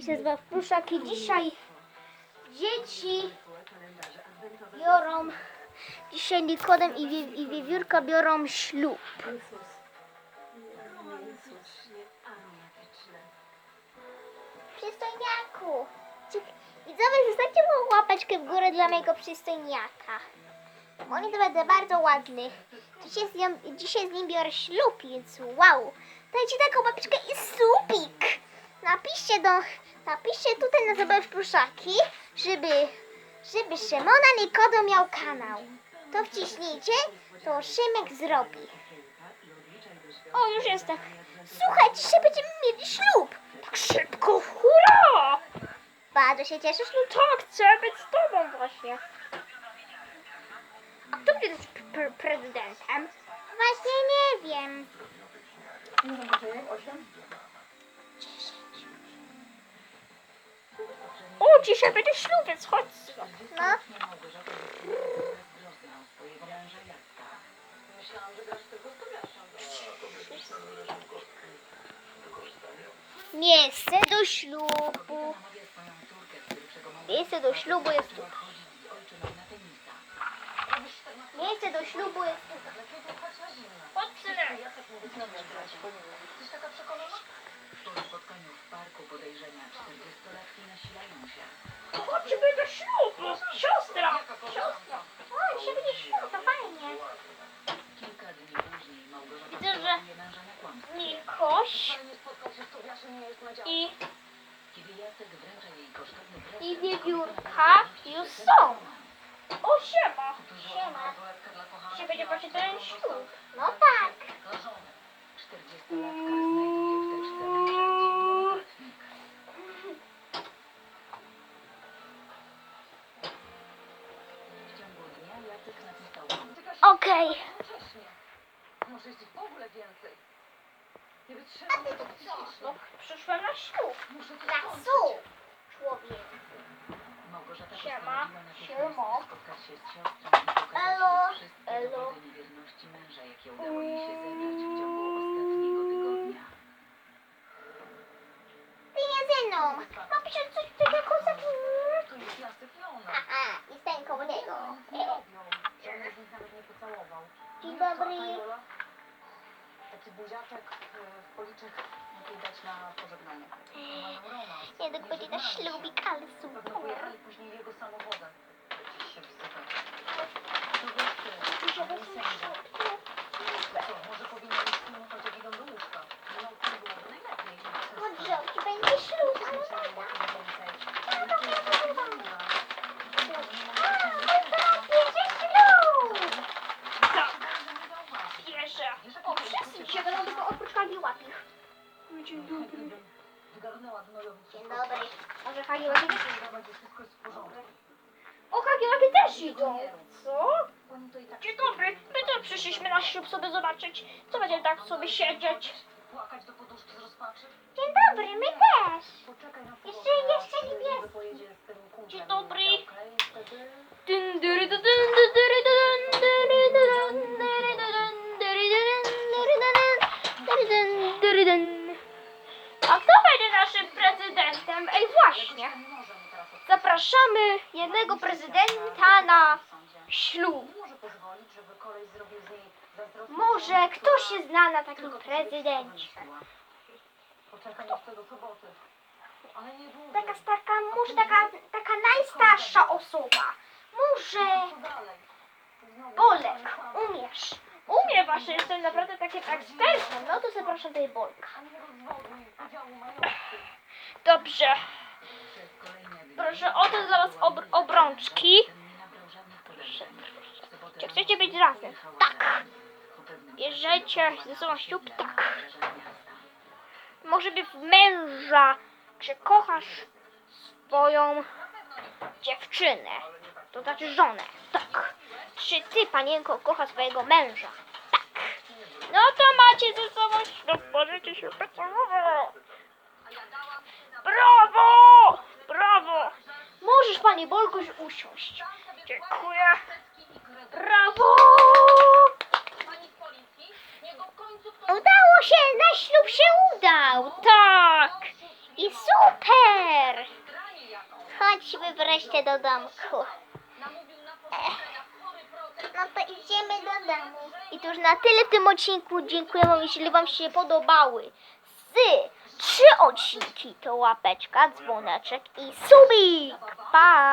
Piszę z Pluszaki. Dzisiaj dzieci biorą, dzisiaj Nikodem i, Wie, i Wiewiórka biorą ślub. Przystojniaku. Widzowie, zostawcie mu łapeczkę w górę dla mojego przystojniaka. On jest naprawdę bardzo ładny. Dzisiaj z, dzisiaj z nim biorę ślub, więc wow. Dajcie taką łapeczkę i słupik. Napiszcie do, napiszcie tutaj na zabaw pluszaki, żeby, żeby Szymona Nikodo miał kanał. To wciśnijcie, to Szymek zrobi. O, już jestem. Słuchaj, dzisiaj będziemy mieli ślub. Tak szybko, hurra! Bardzo się cieszysz, no tak, chcę być z tobą właśnie. A kto będzie pre- prezydentem? Właśnie nie wiem. O, dzisiaj będzie ślub, więc chodź. No. Miejsce do ślubu. Miejsce do ślubu jest tu. Miejsce do ślubu jest tu. Chodź, synek. Po spotkaniu w parku podejrzenia 40-latki nasilają się. Chodźmy do ślubu. Siostra. Siostra. O, dzisiaj będzie ślub, to fajnie. Kilka dni później Małgorzata Widzę, że- przełamuje męża na kłamstwo. Nikoś i, Kiedy Jacek wręcza jej kosztowny prezent, i wiewiórka już są. O, siema. Siema. Dzisiaj będzie właśnie ten ślub. No tak. 40-latka znajduje Okej. Może jest w ogóle więcej. Nie A ty to co? No, przyszłam na ślub. Muszę to Na skończyć. Człowiek. Małgorzata Siema. postanowiła natychmiast Siemo. spotkać się z siostrą i pokazać Elo. jej wszystkie Elo. dowody niewierności męża, jakie udało jej się zebrać w ciągu ostatniego tygodnia. Ty nie ze mną. Mam pisać coś takiego za To jest nasypione. Aha, i stań koło niego. Nie robią. Żaden z nich nawet nie pocałował. Dzień dobry. Taki buziaczek e, w policzek lepiej dać na pożegnanie. Mają romans. Nie, tak będzie na ślubik, ale Pewno super. pojechali później jego samochodem. Się wstydzę. To wiesz ty, Dzisiaj a mój będzie sędzia. ślub. Co, może powinien już pilnować jak idą do łóżka? No, to byłoby najlepiej. Dobrze, ci będzie ślub, ale tata. A, mój brat bierze ślub. Tak, bierze. O, wszyscy się będą tylko oprócz Hagi łapich. Dzień dobry. Wygarnęła gnojowi Dzień dobry. Może Hagi łapich? Będzie wszystko jest w porządku. O, Hagi łapie też idą. Co? Oni to i tak Dzień dobry. My też przyszliśmy na ślub sobie zobaczyć, co będzie tak sobie siedzieć. płakać do poduszki z rozpaczy. Dzień dobry, my też. Poczekaj na Jeszcze- jeszcze z kumplem Dzień dobry. i wtedy Dun, A kto będzie naszym prezydentem? Ej, właśnie. Zapraszamy jednego prezydenta na ślub. Może ktoś się zna na takim prezydencie. Taka, taka, może taka, taka najstarsza osoba. Może Bolek, umiesz. Umiem właśnie, jestem naprawdę takim ekspertem. No to zapraszam tutaj Bolka. Dobrze. Proszę, oto dla was ob obrączki. W sobotę Czy chcecie być razem? Tak. Bierzecie ze sobą ślub? Tak. Może by w męża, że kochasz swoją dziewczynę, to znaczy żonę. Tak. Czy ty, panienko, kochasz swojego męża? No to macie ze sobą ślub, możecie się pocałować. Brawo! Brawo! Możesz, panie Bolkuś, usiąść. Dziękuję. Brawo! Udało się, na ślub się udał. Tak. I super. Chodźmy wreszcie do domku. No to idziemy do domu. I to już na tyle w tym odcinku. Dziękuję wam, jeśli wam się podobały. Z trzy odcinki to łapeczka, dzwoneczek i subik. Pa!